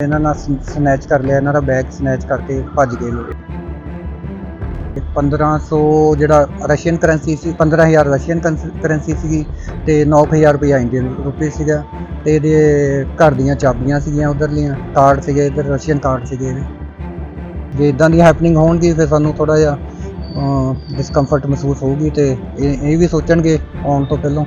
ਇਹਨਾਂ ਨਾਲ ਸਨੈਚ ਕਰ ਲਿਆ, ਇਹਨਾਂ ਦਾ ਬੈਗ ਸਨੈਚ ਕਰਕੇ ਭੱਜ ਗਏ ਲੋਕ। 1500 ਜਿਹੜਾ ਰਸ਼ੀਅਨ ਕਰੰਸੀ ਸੀ 15000 ਰਸ਼ੀਅਨ ਕਰੰਸੀ ਸੀਗੀ ਤੇ 9000 ਰੁਪਇਆ ਇੰਡੀਅਨ ਰੁਪਏ ਸੀਗਾ ਤੇ ਇਹਦੇ ਘਰ ਦੀਆਂ ਚਾਬੀਆਂ ਸੀਗੀਆਂ ਉਧਰਲੀਆਂ ਕਾਰਡ ਸੀਗੇ ਇਧਰ, ਰਸ਼ੀਅਨ ਕਾਰਡ ਸੀਗੇ ਇਹਦੇ। ਜੇ ਇਦਾਂ ਦੀ ਹੈਪਨਿੰਗ ਹੋਣਗੀ ਫਿਰ ਸਾਨੂੰ ਥੋੜਾ ਜਿਹਾ ਡਿਸਕੰਫਰਟ ਮਹਿਸੂਸ ਹੋਊਗੀ ਤੇ ਇਹ ਇਹ ਵੀ ਸੋਚਣਗੇ ਆਉਣ ਤੋਂ ਪਹਿਲਾਂ।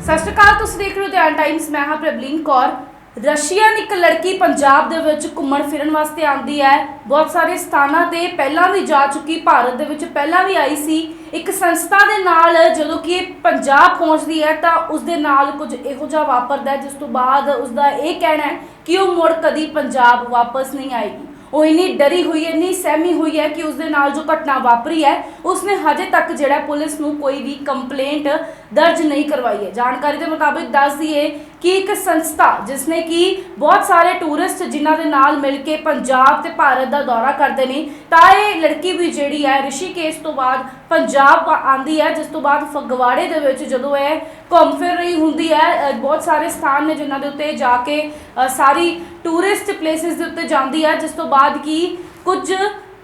ਸਤਿ ਸ਼੍ਰੀ ਅਕਾਲ, ਤੁਸੀਂ ਦੇਖ ਰਹੇ ਹੋ ਧਿਆਨ ਟਾਈਮਸ ਮੈਂ ਹਾਂ ਪ੍ਰਬਲੀਨ ਕੌਰ। ਰਸ਼ੀਅਨ ਇੱਕ ਲੜਕੀ ਪੰਜਾਬ ਦੇ ਵਿੱਚ ਘੁੰਮਣ ਫਿਰਨ ਵਾਸਤੇ ਆਉਂਦੀ ਹੈ। ਬਹੁਤ ਸਾਰੇ ਸਥਾਨਾਂ ਤੇ ਪਹਿਲਾਂ ਵੀ ਜਾ ਚੁੱਕੀ, ਭਾਰਤ ਦੇ ਵਿੱਚ ਪਹਿਲਾਂ ਵੀ ਆਈ ਸੀ। ਇੱਕ ਸੰਸਥਾ ਦੇ ਨਾਲ ਜਦੋਂ ਕਿ ਇਹ ਪੰਜਾਬ ਪਹੁੰਚਦੀ ਹੈ ਤਾਂ ਉਸ ਦੇ ਨਾਲ ਕੁਝ ਇਹੋ ਜਿਹਾ ਵਾਪਰਦਾ ਹੈ, ਜਿਸ ਤੋਂ ਬਾਅਦ ਉਸ ਦਾ ਇਹ ਕਹਿਣਾ ਹੈ ਕਿ ਉਹ ਮੁੜ ਕਦੀ ਪੰਜਾਬ ਵਾਪਸ ਨਹੀਂ ਆਏਗੀ। ਉਹ ਇੰਨੀ ਡਰੀ ਹੋਈ ਹੈ ਇੰਨੀ ਸਹਿਮੀ ਹੋਈ ਹੈ ਕਿ ਉਸ ਦੇ ਨਾਲ ਜੋ ਘਟਨਾ ਵਾਪਰੀ ਹੈ, ਉਸਨੇ ਹਜੇ ਤੱਕ ਜਿਹੜਾ ਪੁਲਿਸ ਨੂੰ ਕੋਈ ਵੀ ਕੰਪਲੇਂਟ ਦਰਜ ਨਹੀਂ ਕਰਵਾਈ ਹੈ। ਜਾਣਕਾਰੀ ਦੇ ਮੁਤਾਬਿਕ ਦੱਸ ਦਈਏ ਕਿ ਇੱਕ ਸੰਸਥਾ ਜਿਸਨੇ ਕਿ ਬਹੁਤ ਸਾਰੇ ਟੂਰਿਸਟ ਜਿਨ੍ਹਾਂ ਦੇ ਨਾਲ ਮਿਲ ਕੇ ਪੰਜਾਬ ਤੇ ਭਾਰਤ ਦਾ ਦੌਰਾ ਕਰਦੇ ਨੇ, ਤਾਂ ਇਹ ਲੜਕੀ ਵੀ ਜਿਹੜੀ ਹੈ ਰਿਸ਼ੀਕੇਸ਼ ਤੋਂ ਬਾਅਦ ਪੰਜਾਬ ਆਂਦੀ ਹੈ, ਜਿਸ ਤੋਂ ਬਾਅਦ ਫਗਵਾੜੇ ਦੇ ਵਿੱਚ ਜਦੋਂ ਇਹ ਘੁੰਮ ਫਿਰ ਰਹੀ ਹੁੰਦੀ ਹੈ ਬਹੁਤ ਸਾਰੇ ਸਥਾਨ ਨੇ ਜਿਨ੍ਹਾਂ ਦੇ ਉੱਤੇ ਜਾ ਕੇ ਸਾਰੀ ਟੂਰਿਸਟ ਪਲੇਸਿਸ ਦੇ ਉੱਤੇ ਜਾਂਦੀ ਹੈ, ਜਿਸ ਤੋਂ ਬਾਅਦ ਕੀ ਕੁਝ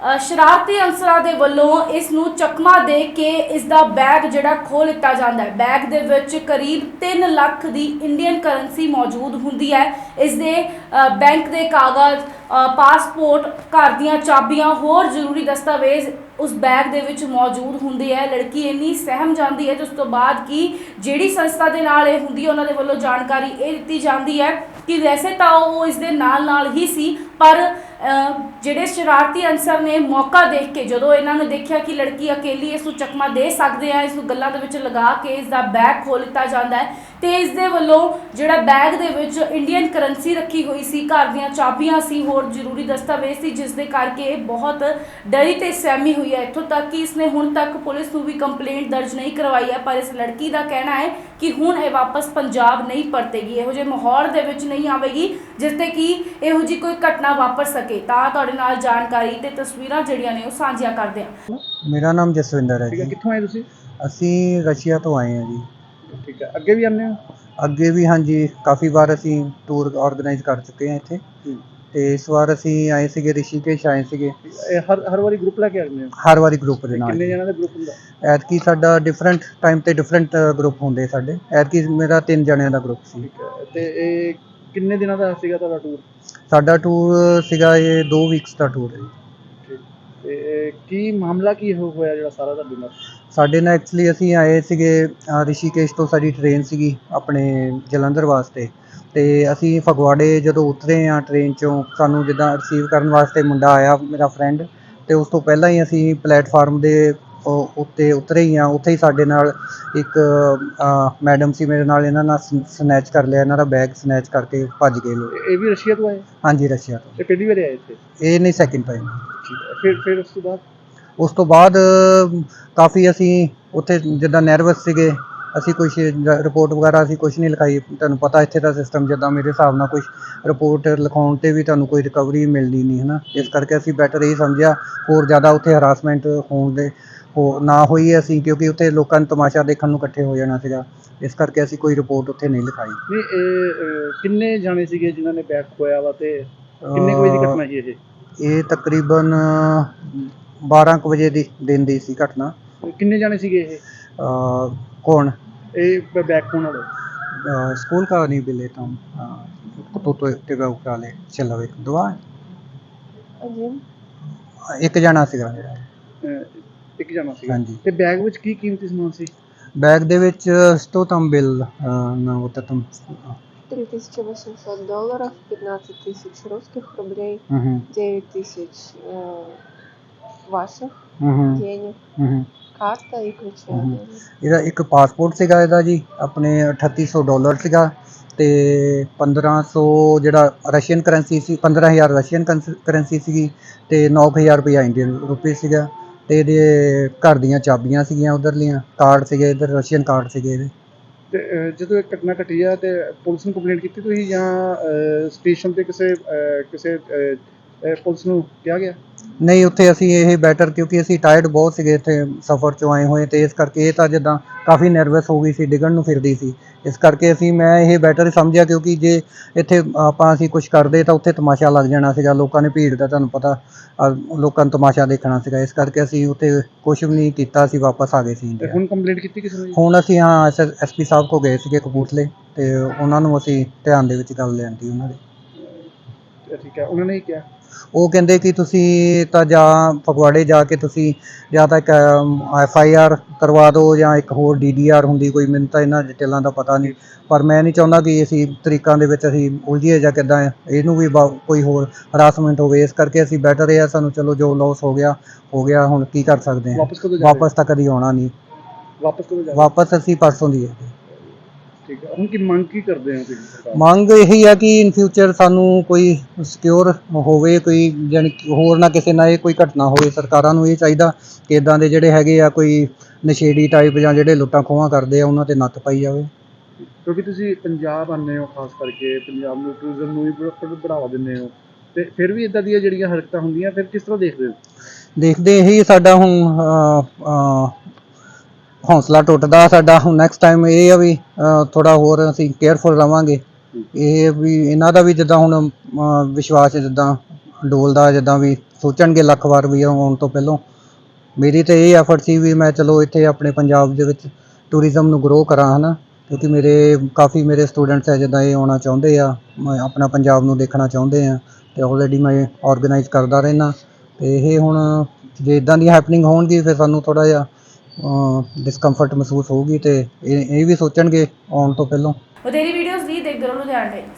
ਸ਼ਰਾਰਤੀ ਅਨਸਰਾਂ ਦੇ ਵੱਲੋਂ ਇਸ ਨੂੰ ਚਕਮਾ ਦੇ ਕੇ ਇਸ ਦਾ ਬੈਗ ਜਿਹੜਾ ਖੋਹ ਲਿੱਤਾ ਜਾਂਦਾ ਹੈ। ਬੈਗ ਦੇ ਵਿੱਚ ਕਰੀਬ 3 ਲੱਖ ਦੀ ਇੰਡੀਅਨ ਕਰੰਸੀ ਮੌਜੂਦ ਹੁੰਦੀ ਹੈ। ਇਸ ਦੇ ਬੈਂਕ ਦੇ ਕਾਗਜ਼ ਪਾਸਪੋਰਟ, ਘਰ ਦੀਆਂ ਚਾਬੀਆਂ, ਹੋਰ ਜ਼ਰੂਰੀ ਦਸਤਾਵੇਜ਼ ਉਸ ਬੈਗ ਦੇ ਵਿੱਚ ਮੌਜੂਦ ਹੁੰਦੇ ਹੈ। ਲੜਕੀ ਇੰਨੀ ਸਹਿਮ ਜਾਂਦੀ ਹੈ ਜਿਸ ਤੋਂ ਬਾਅਦ ਕਿ ਜਿਹੜੀ ਸੰਸਥਾ ਦੇ ਨਾਲ ਇਹ ਹੁੰਦੀ ਹੈ, ਉਹਨਾਂ ਦੇ ਵੱਲੋਂ ਜਾਣਕਾਰੀ ਇਹ ਦਿੱਤੀ ਜਾਂਦੀ ਹੈ। ਕਿ ਵੈਸੇ ਤਾਂ ਉਹ ਇਸ ਦੇ ਨਾਲ ਨਾਲ ਹੀ ਸੀ, ਪਰ ਜਿਹੜੇ ਸ਼ਰਾਰਤੀ ਅਨਸਰ ਨੇ ਮੌਕਾ ਦੇਖ ਕੇ, ਜਦੋਂ ਇਹਨਾਂ ਨੇ ਦੇਖਿਆ ਕਿ ਲੜਕੀ ਅਕੇਲੀ ਇਸ ਨੂੰ ਚਕਮਾ ਦੇ ਸਕਦੇ ਆ ਇਸ ਨੂੰ ਗੱਲਾਂ ਦੇ ਵਿੱਚ ਲਗਾ ਕੇ ਇਸ ਦਾ ਬੈਗ ਖੋਲ ਲਿੱਤਾ ਜਾਂਦਾ ਹੈ, ਤੇ ਇਸ ਦੇ ਵੱਲੋਂ ਜਿਹੜਾ ਬੈਗ ਦੇ ਵਿੱਚ ਇੰਡੀਅਨ ਕਰੰਸੀ ਰੱਖੀ ਹੋਈ ਸੀ, ਘਰ ਦੀਆਂ ਚਾਬੀਆਂ ਸੀ, ਹੋਰ ਜ਼ਰੂਰੀ ਦਸਤਾਵੇਜ਼ ਸੀ ਜਿਸ ਦੇ ਕਰਕੇ ਇਹ ਬਹੁਤ ਡਰੀ ਤੇ ਸਹਿਮੀ ਹੋਈ ਹੈ। ਇੱਥੋਂ ਤੱਕ ਕਿ ਇਸ ਨੇ ਹੁਣ ਤੱਕ ਪੁਲਿਸ ਨੂੰ ਵੀ ਕੰਪਲੇਂਟ ਦਰਜ ਨਹੀਂ ਕਰਵਾਈ ਹੈ, ਪਰ ਇਸ ਲੜਕੀ ਦਾ ਕਹਿਣਾ ਹੈ ਕਿ ਹੁਣ ਇਹ ਵਾਪਸ ਪੰਜਾਬ ਨਹੀਂ ਪਰਤੇਗੀ। ਇਹੋ ਜਿਹੇ ਮਾਹੌਲ ਦੇ ਵਿੱਚ ਨਹੀਂ ਆਵੇਗੀ ਜਿਸ ਤੇ ਕਿ ਇਹੋ ਜਿਹੀ ਕੋਈ ਘਟਨਾ ਵਾਪਰ ਸਕੇ। ਤਾਂ ਤੁਹਾਡੇ ਨਾਲ ਜਾਣਕਾਰੀ ਤੇ ਤਸਵੀਰਾਂ ਜਿਹੜੀਆਂ ਨੇ ਉਹ ਸਾਂਝੀਆਂ ਕਰਦੇ ਹਾਂ। ਮੇਰਾ ਨਾਮ ਜਸਵਿੰਦਰ ਹੈ ਠੀਕ ਹੈ ਜੀ। ਕਿੱਥੋਂ ਆਏ ਤੁਸੀਂ? ਅਸੀਂ ਰਸ਼ੀਆ ਤੋਂ ਆਏ ਹਾਂ ਜੀ। ਠੀਕ ਹੈ ਅੱਗੇ ਵੀ ਆਉਂਦੇ ਹੋ? ਅੱਗੇ ਵੀ ਹਾਂਜੀ ਕਾਫੀ ਵਾਰ ਅਸੀਂ ਟੂਰ ਆਰਗੇਨਾਈਜ਼ ਕਰ ਚੁੱਕੇ ਹਾਂ ਇੱਥੇ। ਤੇ ਇਸ ਵਾਰ ਅਸੀਂ ਆਏ ਸੀਗੇ ਰਿਸ਼ੀਕੇਸ਼ ਆਏ ਸੀਗੇ। ਇਹ ਹਰ ਹਰ ਵਾਰੀ ਗਰੁੱਪ ਲੈ ਕੇ ਆਉਂਦੇ ਹੋ? ਹਰ ਵਾਰੀ ਗਰੁੱਪ ਦੇ ਨਾਲ ਕਿੰਨੇ ਜਣਾਂ ਦਾ ਗਰੁੱਪ ਹੁੰਦਾ? ਐਤਕੀ ਸਾਡਾ ਡਿਫਰੈਂਟ ਟਾਈਮ ਤੇ ਡਿਫਰੈਂਟ ਗਰੁੱਪ ਹੁੰਦੇ ਸਾਡੇ। ਐਤਕੀ ਮੇਰਾ ਤਿੰਨ ਜਣਿਆਂ ਦਾ ਗਰੁੱਪ ਸੀ। ਠੀਕ ਹੈ ਤੇ ਇਹ ਕਿੰਨੇ ਦਿਨਾਂ ਦਾ ਸੀਗਾ ਤੁਹਾਡਾ ਟੂਰ ਸਾਡਾ ਟੂਰ ਸੀਗਾ ਇਹ 2 ਵੀਕਸ ਦਾ ਟੂਰ ਹੈ ਜੀ। ਤੇ ਇਹ ਕੀ ਮਾਮਲਾ ਕੀ ਹੋ- ਹੋਇਆ ਜਿਹੜਾ ਸਾਰਾ ਤੁਹਾਡੇ ਨਾਲ? ਸਾਡੇ ਨਾਲ ਐਕਚੁਅਲੀ ਅਸੀਂ ਆਏ ਸੀਗੇ ਰਿਸ਼ੀਕੇਸ਼ ਤੋਂ ਸਾਡੀ ਟ੍ਰੇਨ ਸੀਗੀ ਆਪਣੇ ਜਲੰਧਰ ਵਾਸਤੇ। ਤੇ ਅਸੀਂ ਫਗਵਾੜੇ ਜਦੋਂ ਉਤਰੇ ਆ ਟ੍ਰੇਨ ਚੋਂ ਸਾਨੂੰ ਜਿੱਦਾਂ ਰਿਸੀਵ ਕਰਨ ਵਾਸਤੇ ਮੁੰਡਾ ਆਇਆ ਮੇਰਾ ਫਰੈਂਡ ਤੇ ਉਸ ਤੋਂ ਪਹਿਲਾਂ ਹੀ ਅਸੀਂ ਪਲੇਟਫਾਰਮ ਦੇ ਉਹ ਉੱਤੇ ਉਤਰੇ ਹੀ ਆ ਉੱਥੇ ਹੀ ਸਾਡੇ ਨਾਲ ਇੱਕ ਮੈਡਮ ਸੀ ਮੇਰੇ ਨਾਲ ਇਹਨਾਂ ਨਾਲ ਸਨੈਚ ਕਰ ਲਿਆ ਇਹਨਾਂ ਦਾ ਬੈਗ ਸਨੈਚ ਕਰਕੇ ਭੱਜ ਗਏ ਲੋਕ। ਇਹ- ਵੀ ਰਸ਼ੀਆ ਤੋਂ ਆਏ? ਹਾਂਜੀ ਰਸ਼ੀਆ ਤੋਂ। ਇਹ ਪਹਿਲੀ ਵਾਰ ਆਏ ਇੱਥੇ? ਇਹ ਨਹੀਂ ਸੈਕਿੰਡ ਟਾਈਮ ਫਿਰ ਫਿਰ ਉਸ ਤੋਂ ਬਾਅਦ? ਉਸ ਤੋਂ ਬਾਅਦ ਕਾਫੀ ਅਸੀਂ ਉੱਥੇ ਜਿੱਦਾਂ ਨਰਵਸ ਸੀਗੇ ਅਸੀਂ ਕੁਝ ਰਿਪੋਰਟ ਵਗੈਰਾ ਅਸੀਂ ਕੁਝ ਨਹੀਂ ਲਿਖਾਈ। ਤੁਹਾਨੂੰ ਪਤਾ ਇੱਥੇ ਦਾ ਸਿਸਟਮ ਜਿੱਦਾਂ ਮੇਰੇ ਹਿਸਾਬ ਨਾਲ ਕੁਝ ਰਿਪੋਰਟ ਲਿਖਾਉਣ ਤੇ ਵੀ ਤੁਹਾਨੂੰ ਕੋਈ ਰਿਕਵਰੀ ਮਿਲਦੀ ਨਹੀਂ ਹੈ ਨਾ ਇਸ ਕਰਕੇ ਅਸੀਂ ਬੈਟਰ ਇਹ ਸਮਝਿਆ ਹੋਰ ਜ਼ਿਆਦਾ ਉੱਥੇ ਹਰਾਸਮੈਂਟ ਹੋਣ ਦੇ ਹੋ ਨਾ ਹੋਈ ਅਸੀਂ ਕਿਉਂਕਿ ਉੱਥੇ ਲੋਕਾਂ ਨੂੰ ਤਮਾਸ਼ਾ ਦੇਖਣ ਨੂੰ ਇਕੱਠੇ ਹੋ ਜਾਣਾ ਸੀਗਾ। ਇਸ ਕਰਕੇ ਅਸੀਂ ਕੋਈ ਰਿਪੋਰਟ ਉੱਥੇ ਨਹੀਂ ਲਿਖਾਈ। ਨਹੀਂ ਇਹ ਅਹ, ਕਿੰਨੇ ਜਾਣੇ ਸੀਗੇ ਜਿਨ੍ਹਾਂ ਨੇ ਬੈਗ ਖੋਇਆ ਵਾ ਤੇ ਕਿੰਨੇ ਕੁ ਵਜੇ ਦੀ ਘਟਨਾ ਸੀ ਇਹ? ਇਹ ਤਕਰੀਬਨ 12 ਕੁ ਵਜੇ ਦੀ ਦਿਨ ਦੀ ਸੀ ਘਟਨਾ। ਕਿੰਨੇ ਜਾਣੇ ਸੀਗੇ ਇਹ? ਅ, ਕੌਣ ਇਹ ਬ- ਬੈਗ ਖੋਣ ਵਾਲੇ अ, स्कूल का नहीं भी लेता हूँ अ, तो तो एक्टिवा उठा ले चलो एक दुआ один, ਇੱਕ ਜਣਾ ਸੀਗਾ ਮੇਰਾ ਅਹ, ਇੱਕ ਜਾਣਾ ਸੀਗਾ ਹਾਂਜੀ ਤੇ ਬੈਗ ਵਿੱਚ ਕੀ ਕੀਮਤੀ ਸਮਾਨ ਸੀ ਬੈਗ ਦੇ ਵਿੱਚ що там был на вот этом 3800 долларов, 15 тысяч русских рублей, мгм 9 тысяч э, ваших мгм денег, мгм ਇਹਦਾ ਇੱਕ ਪਾਸਪੋਰਟ ਸੀਗਾ ਇਹਦਾ ਜੀ ਆਪਣੇ 3800 ਡਾਲਰ ਸੀਗਾ ਤੇ 1500 ਜਿਹੜਾ ਰਸ਼ੀਅਨ ਕਰੰਸੀ ਸੀ 15000 ਰਸ਼ੀਅਨ ਕਰੰਸੀ ਸੀਗੀ ਤੇ 9000 ਰੁਪਇਆ ਇੰਡੀਅਨ ਰੁਪਏ ਸੀਗਾ ਤੇ ਇਹਦੇ ਘਰ ਦੀਆਂ ਚਾਬੀਆਂ ਸੀਗੀਆਂ ਉਧਰਲੀਆਂ ਕਾਰਡ ਸੀਗੇ ਇਧਰ ਰਸ਼ੀਅਨ ਕਾਰਡ ਸੀਗੇ ਇਹਦੇ। ਜਦੋਂ ਇਹ ਘਟਨਾ ਘਟੀ ਆ ਤੇ ਪੁਲਿਸ ਨੂੰ ਕੰਪਲੇਂਟ ਕੀਤੀ ਤੁਸੀਂ ਜਾਂ ਸਟੇਸ਼ਨ ਤੇ ਕਿਸੇ ਕਿਸੇ ਇਹ ਪੁਲਿਸ ਨੂੰ ਕਿਹਾ ਗਿਆ? ਨਹੀਂ ਉੱਥੇ ਅਸੀਂ ਇਹ ਬੈਟਰ ਕਿਉਂਕਿ ਅਸੀਂ ਟਾਇਰਡ ਬਹੁਤ ਸੀਗੇ ਇੱਥੇ ਸਫ਼ਰ ਚੋਂ ਆਏ ਹੋਏ ਤੇ ਇਸ ਕਰਕੇ ਇਹ ਤਾਂ ਜਿੱਦਾਂ ਕਾਫੀ ਨਰਵਸ ਹੋ ਗਈ ਸੀ ਡਿੱਗਣ ਨੂੰ ਫਿਰਦੀ ਸੀ। ਇਸ ਕਰਕੇ ਅਸੀਂ ਮੈਂ ਇਹ ਬੈਟਰ ਸਮਝਿਆ ਕਿਉਂਕਿ ਜੇ ਇੱਥੇ ਆਪਾਂ ਅਸੀਂ ਕੁਝ ਕਰਦੇ ਤਾਂ ਉੱਥੇ ਤਮਾਸ਼ਾ ਲੱਗ ਜਾਣਾ ਸੀਗਾ ਲੋਕਾਂ ਨੇ ਭੀੜ ਦਾ ਤੁਹਾਨੂੰ ਪਤਾ ਅਹ ਲੋਕਾਂ ਨੂੰ ਤਮਾਸ਼ਾ ਦੇਖਣਾ ਸੀਗਾ। ਇਸ ਕਰਕੇ ਅਸੀਂ ਉੱਥੇ ਕੁਝ ਵੀ ਨਹੀਂ ਕੀਤਾ ਅਸੀਂ ਵਾਪਸ ਆ ਗਏ ਸੀ ਤੇ ਇੰਡੀਆ ਹੁਣ ਕੰਪਲੇਂਟ ਕੀਤੀ ਕਿਸੇ ਨੇ ਜੀ? ਹੁਣ ਅਸੀਂ ਹਾਂ ਐਸਪੀ ਸਾਹਿਬ ਕੋ ਗਏ ਸੀਗੇ ਕਪੂਰਥਲੇ ਤੇ ਉਹਨਾਂ ਨੂੰ ਅਸੀਂ ਧਿਆਨ ਦੇ ਵਿੱਚ ਗੱਲ ਲਿਆਂਦੀ ਉਹਨਾਂ ਦੀ। ਠੀਕ ਹੈ ਉਹਨਾਂ ਨੇ ਕੀ ਕਿਹਾ? ਉਹ ਕਹਿੰਦੇ ਕਿ ਤੁਸੀਂ ਤਾਂ ਜਾਂ ਫਗਵਾੜੇ ਜਾ ਕੇ ਤੁਸੀਂ ਜਾਂ ਤਾਂ ਇੱਕ ਐਫ ਆਈ ਆਰ ਕਰਵਾ ਦਿਓ ਜਾਂ ਇੱਕ ਹੋਰ ਡੀ ਡੀ ਆਰ ਹੁੰਦੀ ਕੋਈ ਮੈਨੂੰ ਤਾਂ ਇਹਨਾਂ ਡਿਟੇਲਾਂ ਦਾ ਪਤਾ ਨਹੀਂ। ਪਰ ਮੈਂ ਨਹੀਂ ਚਾਹੁੰਦਾ ਕਿ ਅਸੀਂ ਤਰੀਕਾਂ ਦੇ ਵਿੱਚ ਅਸੀਂ ਉਲਝੀਏ ਜਾਂ ਕਿੱਦਾਂ ਇਹਨੂੰ ਵੀ ਕੋਈ ਹੋਰ ਹਰਾਸਮੈਂਟ ਹੋਵੇ ਇਸ ਕਰਕੇ ਅਸੀਂ ਬੈਟਰ ਆ ਸਾਨੂੰ ਚਲੋ ਜੋ ਲਾਸ ਹੋ ਗਿਆ ਹੋ ਗਿਆ ਹੁਣ ਕੀ ਕਰ ਸਕਦੇ ਹਾਂ। ਵਾਪਸ ਤਾਂ ਕਦੀ ਆਉਣਾ ਨਹੀਂ। ਵਾਪਸ ਕਦੋਂ ਵਾਪਸ ਅਸੀਂ ਪਰਸੋਂ ਦੀ ਹੈ। ਠੀਕ ਹੈ। ਹੁਣ ਕੀ ਮੰਗ ਕੀ ਕਰਦੇ ਹੋ ਤੁਸੀਂ ਸਰਕਾਰ ਤੋਂ? ਮੰਗ ਇਹੀ ਆ ਕਿ ਇਨ ਫਿਊਚਰ ਸਾਨੂੰ ਕੋਈ ਸਿਕਿਉਰ ਹੋਵੇ ਕੋਈ ਜਾਣੀ ਕਿ ਹੋਰ ਨਾ ਕਿਸੇ ਨਾਲ ਇਹ ਕੋਈ ਘਟਨਾ ਹੋਵੇ ਸਰਕਾਰਾਂ ਨੂੰ ਇਹ ਚਾਹੀਦਾ ਕਿ ਇਦਾਂ ਦੇ ਜਿਹੜੇ ਹੈਗੇ ਆ ਕੋਈ ਨਸ਼ੇੜੀ ਟਾਈਪ ਜਾਂ ਜਿਹੜੇ ਲੁੱਟਾਂ ਖੋਹਾਂ ਕਰਦੇ ਆ ਉਹਨਾਂ ਤੇ ਨੱਥ ਪਾਈ ਜਾਵੇ। ਕਿਉਂਕਿ ਤੁਸੀਂ ਪੰਜਾਬ ਆਉਂਦੇ ਹੋ ਖਾਸ ਕਰਕੇ ਪੰਜਾਬ ਨੂੰ ਟੂਰਿਜ਼ਮ ਨੂੰ ਵੀ ਬੜਾ ਬੜਾਵਾ ਦਿੰਦੇ ਹੋ। ਤੇ ਫਿਰ ਵੀ ਇਦਾਂ ਦੀਆਂ ਜਿਹੜੀਆਂ ਹਰਕਤਾਂ ਹੁੰਦੀਆਂ ਫਿਰ ਕਿਸ ਤਰ੍ਹਾਂ ਦੇਖਦੇ ਹੋ? ਦੇਖਦੇ ਇਹੀ ਸਾਡਾ ਹੁਣ ਅਹ, ਅਹ, ਹੌਸਲਾ ਟੁੱਟਦਾ ਸਾਡਾ। ਹੁਣ ਨੈਕਸਟ ਟਾਈਮ ਇਹ ਆ ਵੀ ਥੋੜਾ ਹੋਰ ਅਸੀਂ ਕੇਅਰਫੁਲ ਰਵਾਂਗੇ। ਇਹ ਵੀ ਇਹਨਾਂ ਦਾ ਵੀ ਜਿੱਦਾਂ ਹੁਣ ਵਿਸ਼ਵਾਸ ਜਿੱਦਾਂ ਡੋਲਦਾ, ਜਿੱਦਾਂ ਵੀ ਸੋਚਣਗੇ ਲੱਖ ਵਾਰ ਵੀ ਆਉਣ ਤੋਂ ਪਹਿਲਾਂ। ਮੇਰੀ ਤੇ ਇਹ ਐਫਰਟ ਸੀ ਵੀ ਮੈਂ ਚਲੋ ਇੱਥੇ ਆਪਣੇ ਪੰਜਾਬ ਦੇ ਵਿੱਚ ਟੂਰਿਜ਼ਮ ਨੂੰ ਗਰੋ ਕਰਾਂ, ਹਨਾ। ਕਿਉਂਕਿ ਮੇਰੇ, ਕਾਫੀ ਮੇਰੇ ਸਟੂਡੈਂਟਸ ਹੈ, ਜਿੱਦਾਂ ਇਹ ਆਉਣਾ ਚਾਹੁੰਦੇ ਆ ਆਪਣਾ ਪੰਜਾਬ ਨੂੰ ਦੇਖਣਾ ਚਾਹੁੰਦੇ ਆ, ਤੇ ਆਲਰੇਡੀ ਮੈਂ ਆਰਗੇਨਾਈਜ਼ ਕਰਦਾ ਰਹਿਣਾ ਤੇ ਇਹ ਹੁਣ ਜੇ ਇਦਾਂ ਦੀ ਹੈਪਨਿੰਗ ਹੋਣਗੀ, ਫਿਰ ਸਾਨੂੰ ਥੋੜਾ ਜਿਹਾ ਡਿਸਕੰਫਰਟ ਮਹਿਸੂਸ ਹੋਊਗੀ ਤੇ ਇਹ ਇਹ ਵੀ ਸੋਚਣਗੇ ਆਉਣ ਤੋਂ ਪਹਿਲਾਂ। ਵਧੇਰੀ ਵੀਡੀਓਜ਼ ਲਈ ਦੇਖਦੇ ਰਹੋ ਲੁਧਿਆਣਾ ਟਾਈਮਸ